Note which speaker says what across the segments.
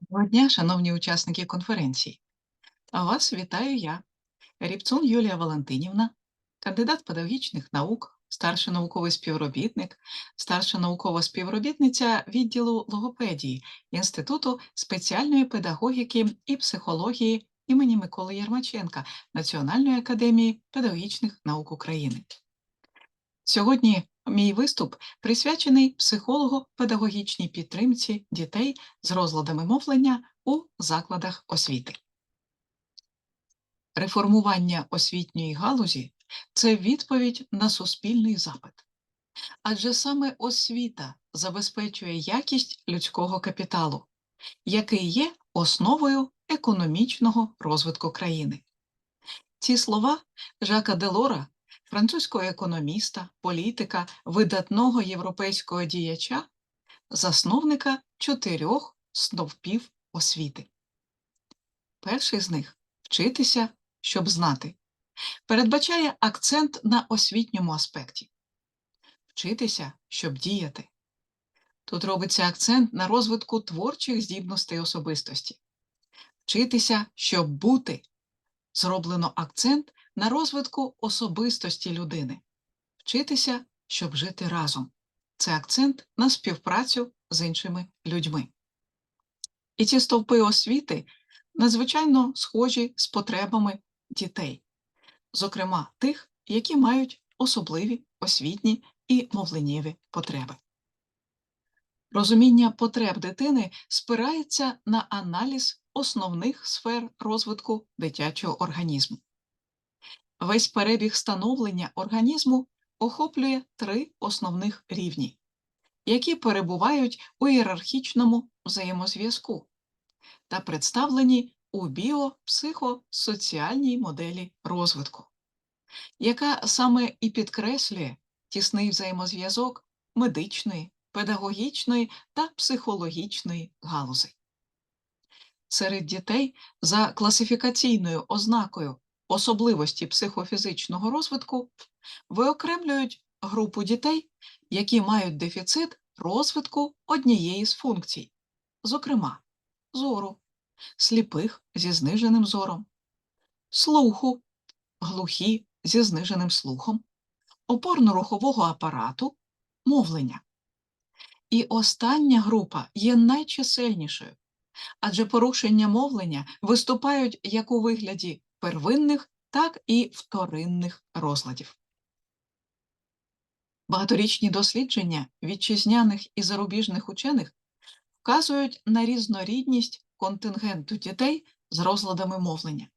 Speaker 1: Доброго дня, шановні учасники конференції. А вас вітаю я, Рібцун Юлія Валентинівна, кандидат педагогічних наук, старший науковий співробітник, старша наукова співробітниця відділу логопедії Інституту спеціальної педагогіки і психології імені Миколи Єрмаченка Національної академії педагогічних наук України. Сьогодні мій виступ присвячений психолого-педагогічній підтримці дітей з розладами мовлення у закладах освіти. Реформування освітньої галузі це відповідь на суспільний запит. Адже саме освіта забезпечує якість людського капіталу, який є основою економічного розвитку країни. Ці слова Жака Делора французького економіста, політика, видатного європейського діяча, засновника чотирьох стовпів освіти. Перший з них вчитися, щоб знати, передбачає акцент на освітньому аспекті. Вчитися, щоб діяти. Тут робиться акцент на розвитку творчих здібностей особистості. Вчитися, щоб бути. Зроблено акцент на розвитку особистості людини, вчитися, щоб жити разом. Це акцент на співпрацю з іншими людьми. І ці стовпи освіти надзвичайно схожі з потребами дітей, зокрема тих, які мають особливі освітні і мовленнєві потреби. Розуміння потреб дитини спирається на аналіз основних сфер розвитку дитячого організму. Весь перебіг становлення організму охоплює три основних рівні, які перебувають у ієрархічному взаємозв'язку та представлені у біопсихосоціальній моделі розвитку, яка саме і підкреслює тісний взаємозв'язок медичної, педагогічної та психологічної галузей. Серед дітей за класифікаційною ознакою особливості психофізичного розвитку виокремлюють групу дітей, які мають дефіцит розвитку однієї з функцій, зокрема, зору, сліпих зі зниженим зором, слуху, глухі зі зниженим слухом, опорно-рухового апарату, мовлення. І остання група є найчисельнішою, адже порушення мовлення виступають як у вигляді первинних, так і вторинних розладів. Багаторічні дослідження вітчизняних і зарубіжних учених вказують на різнорідність контингенту дітей з розладами мовлення,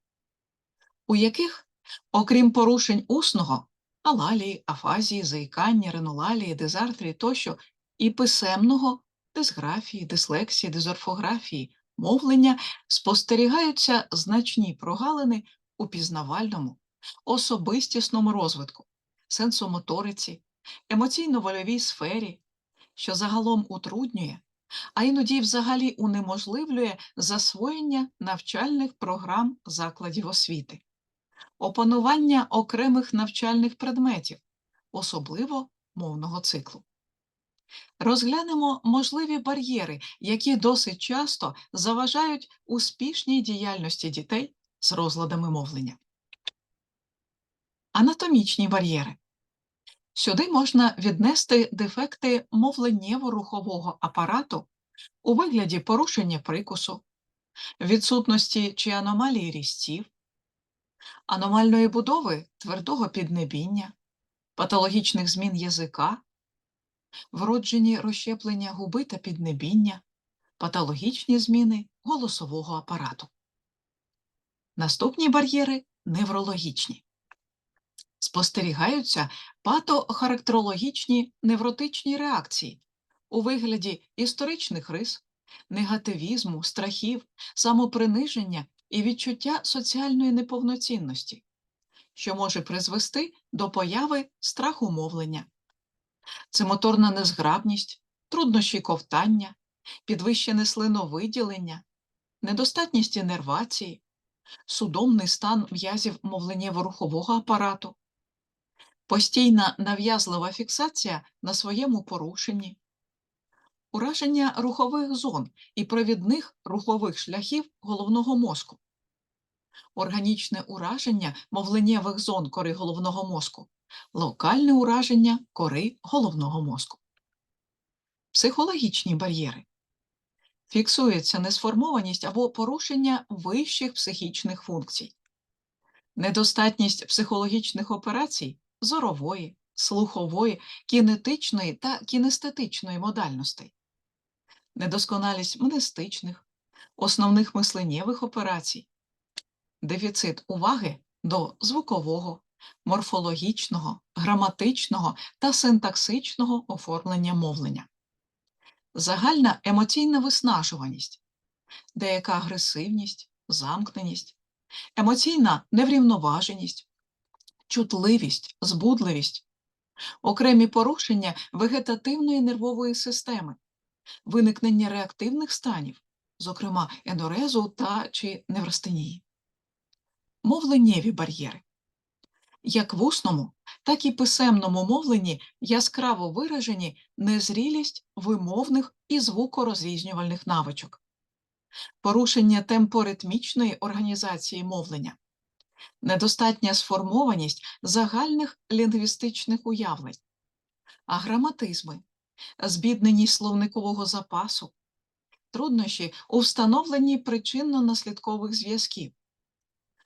Speaker 1: у яких, окрім порушень усного, алалії, афазії, заїкання, ренулалії, дезартрії тощо і писемного дисграфії, дислексії, дезорфографії, мовлення спостерігаються значні прогалини у пізнавальному, особистісному розвитку, сенсомоториці, емоційно-вольовій сфері, що загалом утруднює, а іноді взагалі унеможливлює засвоєння навчальних програм закладів освіти, опанування окремих навчальних предметів, особливо мовного циклу. Розглянемо можливі бар'єри, які досить часто заважають успішній діяльності дітей з розладами мовлення. Анатомічні бар'єри. Сюди можна віднести дефекти мовленнєво-рухового апарату у вигляді порушення прикусу, відсутності чи аномалії різців, аномальної будови твердого піднебіння, патологічних змін язика, вроджені розщеплення губи та піднебіння, патологічні зміни голосового апарату. Наступні бар'єри неврологічні. Спостерігаються патохарактерологічні невротичні реакції у вигляді історичних рис, негативізму, страхів, самоприниження і відчуття соціальної неповноцінності, що може призвести до появи страхомовлення. Це моторна незграбність, труднощі ковтання, підвищене слиновиділення, недостатність інервації, судомний стан в'язів мовленнєво-рухового апарату, постійна нав'язлива фіксація на своєму порушенні, ураження рухових зон і провідних рухових шляхів головного мозку, органічне ураження мовленнєвих зон кори головного мозку, локальне ураження кори головного мозку. Психологічні бар'єри. Фіксується несформованість або порушення вищих психічних функцій, недостатність психологічних операцій зорової, слухової, кінетичної та кінестетичної модальностей, недосконалість мнестичних, основних мисленнєвих операцій, дефіцит уваги до звукового, морфологічного, граматичного та синтаксичного оформлення мовлення, загальна емоційна виснажуваність, деяка агресивність, замкненість, емоційна неврівноваженість, чутливість, збудливість, окремі порушення вегетативної нервової системи, виникнення реактивних станів, зокрема енорезу та чи неврастенії. Мовленнєві бар'єри. Як в усному, так і писемному мовленні яскраво виражені незрілість вимовних і звукорозрізнювальних навичок, порушення темпоритмічної організації мовлення, недостатня сформованість загальних лінгвістичних уявлень, аграматизми, збідненість словникового запасу, труднощі у встановленні причинно-наслідкових зв'язків,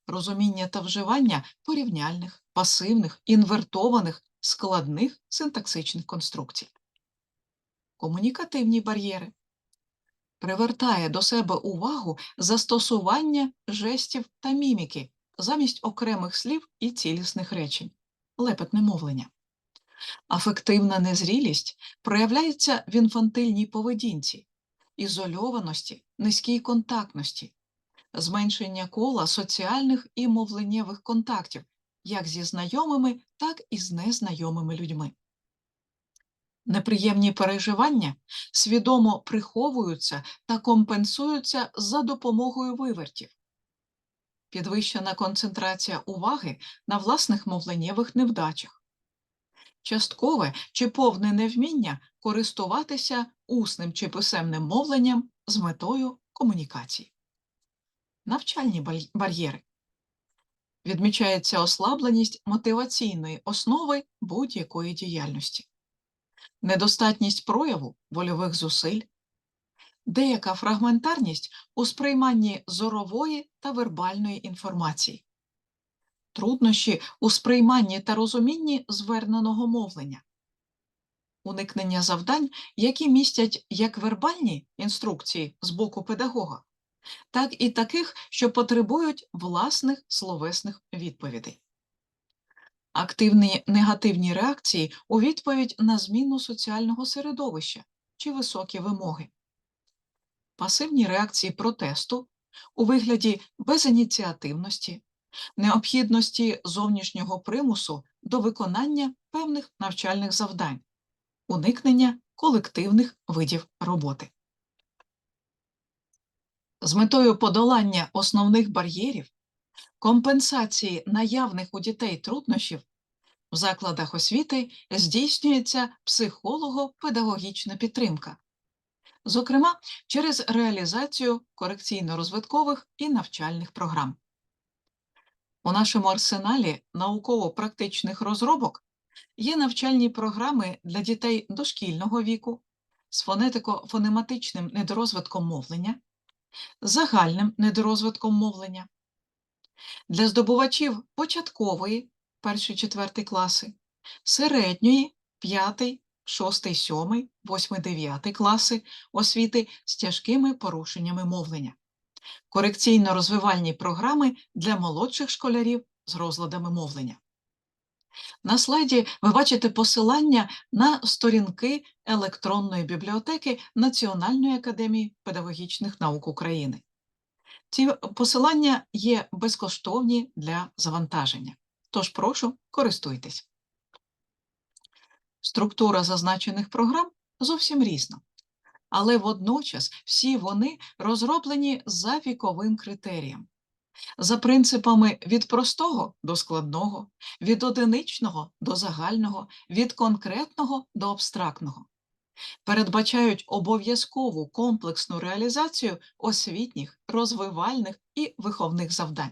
Speaker 1: розуміння та вживання порівняльних, пасивних, інвертованих, складних синтаксичних конструкцій. Комунікативні бар'єри привертає до себе увагу застосування жестів та міміки замість окремих слів і цілісних речень, лепетне мовлення. Афективна незрілість проявляється в інфантильній поведінці, ізольованості, низькій контактності, зменшення кола соціальних і мовленнєвих контактів як зі знайомими, так і з незнайомими людьми. Неприємні переживання свідомо приховуються та компенсуються за допомогою вивертів. Підвищена концентрація уваги на власних мовленнєвих невдачах. Часткове чи повне невміння користуватися усним чи писемним мовленням з метою комунікації. Навчальні бар'єри. Відмічається ослабленість мотиваційної основи будь-якої діяльності, недостатність прояву вольових зусиль, деяка фрагментарність у сприйманні зорової та вербальної інформації, труднощі у сприйманні та розумінні зверненого мовлення, уникнення завдань, які містять як вербальні інструкції з боку педагога, так і таких, що потребують власних словесних відповідей. Активні негативні реакції у відповідь на зміну соціального середовища чи високі вимоги. Пасивні реакції протесту у вигляді безініціативності, необхідності зовнішнього примусу до виконання певних навчальних завдань, уникнення колективних видів роботи. З метою подолання основних бар'єрів, компенсації наявних у дітей труднощів в закладах освіти здійснюється психолого-педагогічна підтримка, зокрема через реалізацію корекційно-розвиткових і навчальних програм. У нашому арсеналі науково-практичних розробок є навчальні програми для дітей дошкільного віку з фонетико-фонематичним недорозвитком мовлення, загальним недорозвитком мовлення, для здобувачів початкової перший четвертий класи, середньої п'ятий, шостий, сьомий, восьмий, дев'ятий класи освіти з тяжкими порушеннями мовлення, корекційно-розвивальні програми для молодших школярів з розладами мовлення. На слайді ви бачите посилання на сторінки електронної бібліотеки Національної академії педагогічних наук України. Ці посилання є безкоштовні для завантаження, тож прошу користуйтесь. Структура зазначених програм зовсім різна, але водночас всі вони розроблені за віковим критерієм, за принципами від простого до складного, від одиничного до загального, від конкретного до абстрактного, передбачають обов'язкову комплексну реалізацію освітніх, розвивальних і виховних завдань.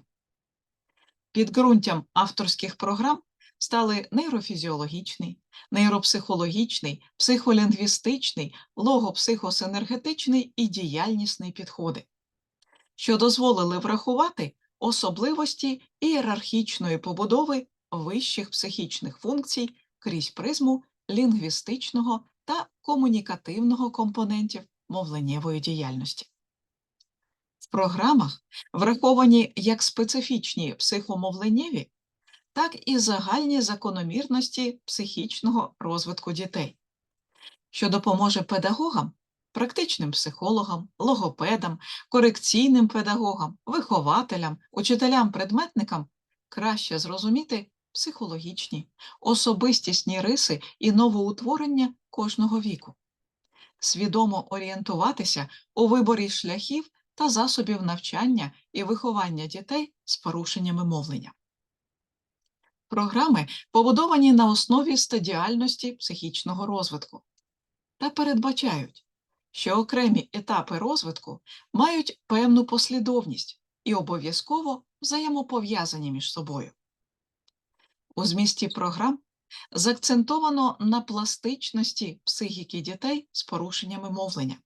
Speaker 1: Підґрунтям авторських програм стали нейрофізіологічний, нейропсихологічний, психолінгвістичний, логопсихосинергетичний і діяльнісний підходи, що дозволили врахувати особливості ієрархічної побудови вищих психічних функцій крізь призму лінгвістичного та комунікативного компонентів мовленнєвої діяльності. В програмах враховані як специфічні психомовленнєві, так і загальні закономірності психічного розвитку дітей, що допоможе педагогам, практичним психологам, логопедам, корекційним педагогам, вихователям, учителям-предметникам краще зрозуміти психологічні, особистісні риси і новоутворення кожного віку, свідомо орієнтуватися у виборі шляхів та засобів навчання і виховання дітей з порушеннями мовлення. Програми побудовані на основі стадіальності психічного розвитку та передбачають, що окремі етапи розвитку мають певну послідовність і обов'язково взаємопов'язані між собою. У змісті програм заакцентовано на пластичності психіки дітей з порушеннями мовлення,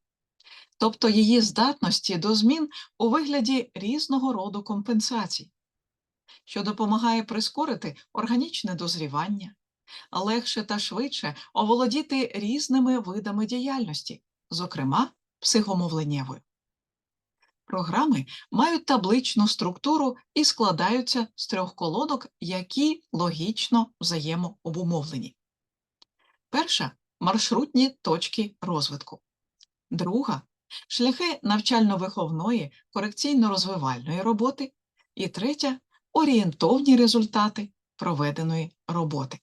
Speaker 1: тобто її здатності до змін у вигляді різного роду компенсацій, що допомагає прискорити органічне дозрівання, легше та швидше оволодіти різними видами діяльності, зокрема психомовленнєвою. Програми мають табличну структуру і складаються з трьох колодок, які логічно взаємообумовлені. Перша маршрутні точки розвитку. Друга шляхи навчально-виховної, корекційно-розвивальної роботи. І третя орієнтовні результати проведеної роботи.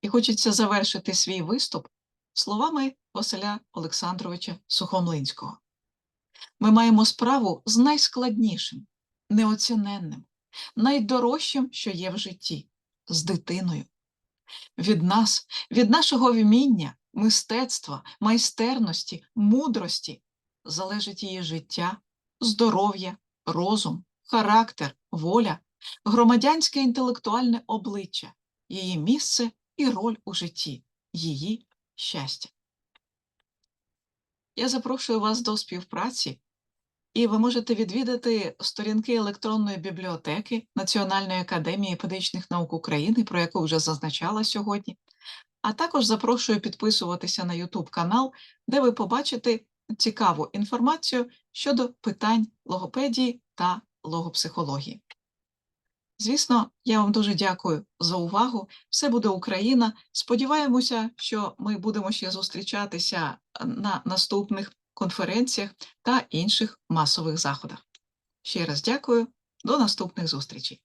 Speaker 1: І хочеться завершити свій виступ словами Василя Олександровича Сухомлинського. Ми маємо справу з найскладнішим, неоціненним, найдорожчим, що є в житті, з дитиною. Від нас, від нашого вміння, мистецтва, майстерності, мудрості залежить її життя, здоров'я, розум, характер, воля, громадянське інтелектуальне обличчя, її місце і роль у житті, її щастя. Я запрошую вас до співпраці, і ви можете відвідати сторінки електронної бібліотеки Національної академії педагогічних наук України, про яку вже зазначала сьогодні. А також запрошую підписуватися на YouTube канал, де ви побачите цікаву інформацію щодо питань логопедії та логопсихології. Звісно, я вам дуже дякую за увагу. Все буде Україна. Сподіваємося, що ми будемо ще зустрічатися на наступних конференціях та інших масових заходах. Ще раз дякую, до наступних зустрічей.